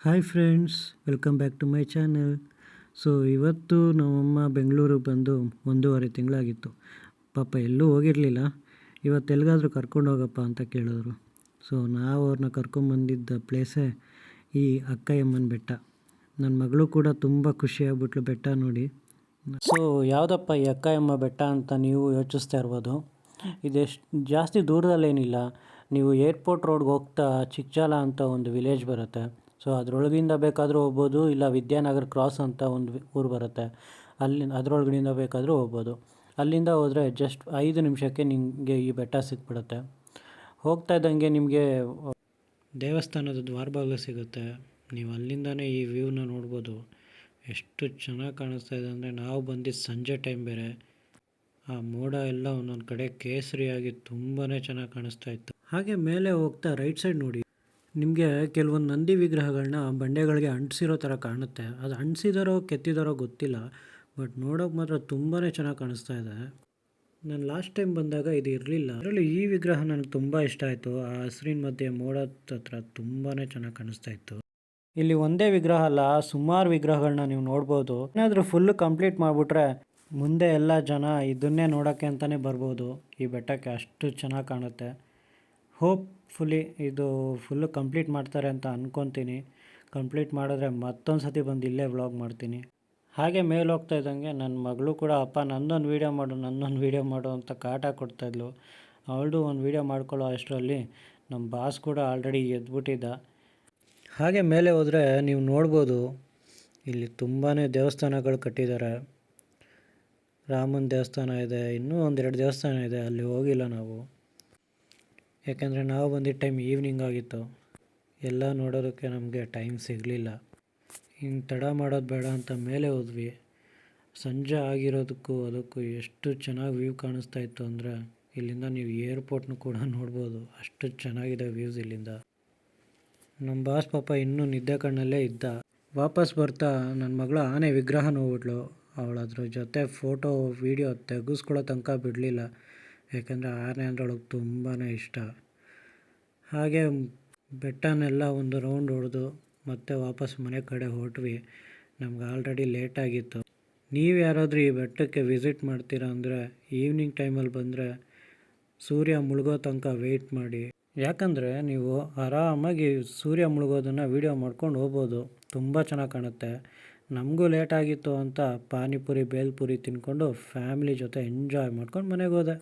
Hi friends welcome back to my channel so ಇವತ್ತು ನಮ್ಮಮ್ಮ ಬೆಂಗಳೂರಿಗೆ ಬಂದು ಒಂದೂವರೆ ತಿಂಗಳಾಗಿತ್ತು. ಪಾಪ ಎಲ್ಲೂ ಹೋಗಿರಲಿಲ್ಲ. ಇವತ್ತು ಎಲ್ಲಿಗಾದರೂ ಕರ್ಕೊಂಡು ಹೋಗಪ್ಪ ಅಂತ ಕೇಳಿದ್ರು. ಸೊ ನಾವು ಅವ್ರನ್ನ ಕರ್ಕೊಂಬಂದಿದ್ದ ಪ್ಲೇಸೇ ಈ ಅಕ್ಕಯ್ಯಮ್ಮನ ಬೆಟ್ಟ. ನನ್ನ ಮಗಳು ಕೂಡ ತುಂಬ ಖುಷಿಯಾಗ್ಬಿಟ್ಲು ಬೆಟ್ಟ ನೋಡಿ. ಸೊ ಯಾವುದಪ್ಪ ಈ ಅಕ್ಕಯ್ಯಮ್ಮ ಬೆಟ್ಟ ಅಂತ ನೀವು ಯೋಚಿಸ್ತಾ ಇರ್ಬೋದು? ಇದೆಷ್ಟು, ಜಾಸ್ತಿ ದೂರದಲ್ಲೇನಿಲ್ಲ. ನೀವು ಏರ್ಪೋರ್ಟ್ ರೋಡ್ಗೆ ಹೋಗ್ತಾ ಚಿಕ್ಕಜಾಲ ಅಂತ ಒಂದು ವಿಲೇಜ್ ಬರುತ್ತೆ. ಸೊ ಅದರೊಳಗಿಂದ ಬೇಕಾದರೂ ಹೋಗ್ಬೋದು, ಇಲ್ಲ ವಿದ್ಯಾನಗರ್ ಕ್ರಾಸ್ ಅಂತ ಒಂದು ಊರು ಬರುತ್ತೆ. ಅಲ್ಲಿ ಅದರೊಳಗಡೆಯಿಂದ ಬೇಕಾದರೂ ಹೋಗ್ಬೋದು. ಅಲ್ಲಿಂದ ಹೋದರೆ ಜಸ್ಟ್ ಐದು ನಿಮಿಷಕ್ಕೆ ನಿಮಗೆ ಈ ಬೆಟ್ಟ ಸಿಕ್ಬಿಡುತ್ತೆ. ಹೋಗ್ತಾ ಇದ್ದಂಗೆ ನಿಮಗೆ ದೇವಸ್ಥಾನದ ದ್ವಾರಬಾಗಿಲು ಸಿಗುತ್ತೆ. ನೀವು ಅಲ್ಲಿಂದನೇ ಈ ವ್ಯೂನ ನೋಡ್ಬೋದು. ಎಷ್ಟು ಚೆನ್ನಾಗಿ ಕಾಣಿಸ್ತಾ ಇದೆ ಅಂದರೆ ನಾವು ಬಂದಿದ್ದು ಸಂಜೆ ಟೈಮ್ ಬೇರೆ. ಆ ಮೋಡ ಎಲ್ಲ ಒಂದೊಂದು ಕಡೆ ಕೇಸರಿಯಾಗಿ ತುಂಬಾ ಚೆನ್ನಾಗಿ ಕಾಣಿಸ್ತಾ ಇತ್ತು. ಹಾಗೆ ಮೇಲೆ ಹೋಗ್ತಾ ರೈಟ್ ಸೈಡ್ ನೋಡಿ. ನಿಮಗೆ ಕೆಲವೊಂದು ನಂದಿ ವಿಗ್ರಹಗಳನ್ನ ಬಂಡೆಗಳಿಗೆ ಅಂಟಿಸಿರೋ ಥರ ಕಾಣುತ್ತೆ. ಅದು ಅಂಟಿಸಿದಾರೋ ಕೆತ್ತಿದಾರೋ ಗೊತ್ತಿಲ್ಲ, ಬಟ್ ನೋಡೋಕೆ ಮಾತ್ರ ತುಂಬಾ ಚೆನ್ನಾಗಿ ಕಾಣಿಸ್ತಾ ಇದೆ. ನಾನು ಲಾಸ್ಟ್ ಟೈಮ್ ಬಂದಾಗ ಇದು ಇರಲಿಲ್ಲ. ಅದರಲ್ಲಿ ಈ ವಿಗ್ರಹ ನನಗೆ ತುಂಬ ಇಷ್ಟ ಆಯಿತು. ಆ ಹಸಿರಿನ ಮಧ್ಯೆ ಮೋಡದ ಹತ್ರ ತುಂಬಾ ಚೆನ್ನಾಗಿ ಕಾಣಿಸ್ತಾ ಇತ್ತು. ಇಲ್ಲಿ ಒಂದೇ ವಿಗ್ರಹ ಅಲ್ಲ, ಸುಮಾರು ವಿಗ್ರಹಗಳನ್ನ ನೀವು ನೋಡ್ಬೋದು. ಏನಾದರೂ ಫುಲ್ ಕಂಪ್ಲೀಟ್ ಮಾಡಿಬಿಟ್ರೆ ಮುಂದೆ ಎಲ್ಲ ಜನ ಇದನ್ನೇ ನೋಡೋಕ್ಕೆ ಅಂತಲೇ ಬರ್ಬೋದು. ಈ ಬೆಟ್ಟಕ್ಕೆ ಅಷ್ಟು ಚೆನ್ನಾಗಿ ಕಾಣುತ್ತೆ. ಹೋಪ್ಫುಲಿ ಇದು ಫುಲ್ಲು ಕಂಪ್ಲೀಟ್ ಮಾಡ್ತಾರೆ ಅಂತ ಅಂದ್ಕೊತೀನಿ ಕಂಪ್ಲೀಟ್ ಮಾಡಿದ್ರೆ ಮತ್ತೊಂದು ಸತಿ ಬಂದು ಇಲ್ಲೇ ವ್ಲಾಗ್ ಮಾಡ್ತೀನಿ. ಹಾಗೆ ಮೇಲೆ ಹೋಗ್ತಾ ಇದ್ದಂಗೆ ನನ್ನ ಮಗಳು ಕೂಡ, ಅಪ್ಪ, ನಂದೊಂದು ವೀಡಿಯೋ ಮಾಡು, ನಂದೊಂದು ವೀಡಿಯೋ ಮಾಡು ಅಂತ ಕಾಟ ಕೊಡ್ತಾಯಿದ್ಲು ಅವಳದು ಒಂದು ವೀಡಿಯೋ ಮಾಡ್ಕೊಳ್ಳೋ ಅಷ್ಟರಲ್ಲಿ ನಮ್ಮ ಬಾಸ್ ಕೂಡ ಆಲ್ರೆಡಿ ಎದ್ಬಿಟ್ಟಿದ್ದ. ಹಾಗೆ ಮೇಲೆ ಹೋದರೆ ನೀವು ನೋಡ್ಬೋದು, ಇಲ್ಲಿ ತುಂಬಾ ದೇವಸ್ಥಾನಗಳು ಕಟ್ಟಿದ್ದಾರೆ ರಾಮನ ದೇವಸ್ಥಾನ ಇದೆ, ಇನ್ನೂ ಒಂದೆರಡು ದೇವಸ್ಥಾನ ಇದೆ, ಅಲ್ಲಿ ಹೋಗಿಲ್ಲ ನಾವು. ಯಾಕೆಂದರೆ ನಾವು ಬಂದಿದ್ದ ಟೈಮ್ ಈವ್ನಿಂಗ್ ಆಗಿತ್ತು. ಎಲ್ಲ ನೋಡೋದಕ್ಕೆ ನಮಗೆ ಟೈಮ್ ಸಿಗಲಿಲ್ಲ. ಹಿಂಗೆ ತಡ ಮಾಡೋದು ಬೇಡ ಅಂತ ಮೇಲೆ ಹೋದ್ವಿ. ಸಂಜೆ ಆಗಿರೋದಕ್ಕೂ ಅದಕ್ಕೂ ಎಷ್ಟು ಚೆನ್ನಾಗಿ ವ್ಯೂ ಕಾಣಿಸ್ತಾ ಇತ್ತು ಅಂದರೆ ಇಲ್ಲಿಂದ ನೀವು ಏರ್ಪೋರ್ಟ್ನು ಕೂಡ ನೋಡ್ಬೋದು. ಅಷ್ಟು ಚೆನ್ನಾಗಿದೆ ವ್ಯೂಸ್ ಇಲ್ಲಿಂದ. ನಮ್ಮ ಬಾಸ್ ಪಾಪ ಇನ್ನೂ ನಿದ್ದೆ ಕಣ್ಣಲ್ಲೇ ಇದ್ದ. ವಾಪಸ್ ಬರ್ತಾ ನನ್ನ ಮಗಳು ಆನೆ ವಿಗ್ರಹ ನೋಡ್ಬಿಟ್ಲು ಅವಳು ಅದ್ರ ಜೊತೆ ಫೋಟೋ ವೀಡಿಯೋ ತೆಗೆಸ್ಕೊಳ್ಳೋ ತನಕ ಬಿಡಲಿಲ್ಲ. ಯಾಕೆಂದರೆ ಆನೆ ಅಂದರೆ ಅವಳಿಗೆ ತುಂಬಾ ಇಷ್ಟ. ಹಾಗೆ ಬೆಟ್ಟನೆಲ್ಲ ಒಂದು ರೌಂಡ್ ಹೊಡೆದು ಮತ್ತೆ ವಾಪಸ್ ಮನೆ ಕಡೆ ಹೊರಟ್ವಿ ನಮ್ಗೆ ಆಲ್ರೆಡಿ ಲೇಟ್ ಆಗಿತ್ತು. ನೀವು ಯಾರಾದರೂ ಈ ಬೆಟ್ಟಕ್ಕೆ ವಿಸಿಟ್ ಮಾಡ್ತೀರಾ ಅಂದರೆ ಈವ್ನಿಂಗ್ ಟೈಮಲ್ಲಿ ಬಂದರೆ ಸೂರ್ಯ ಮುಳುಗೋ ತನಕ ವೆಯ್ಟ್ ಮಾಡಿ. ಯಾಕಂದರೆ ನೀವು ಆರಾಮಾಗಿ ಸೂರ್ಯ ಮುಳುಗೋದನ್ನು ವೀಡಿಯೋ ಮಾಡ್ಕೊಂಡು ಹೋಗ್ಬೋದು. ತುಂಬ ಚೆನ್ನಾಗಿ ಕಾಣುತ್ತೆ. ನಮಗೂ ಲೇಟ್ ಆಗಿತ್ತು ಅಂತ ಪಾನಿಪುರಿ, ಬೇಲ್ಪುರಿ ತಿನ್ಕೊಂಡು ಫ್ಯಾಮಿಲಿ ಜೊತೆ ಎಂಜಾಯ್ ಮಾಡ್ಕೊಂಡು ಮನೆಗೆ ಹೋದೆ.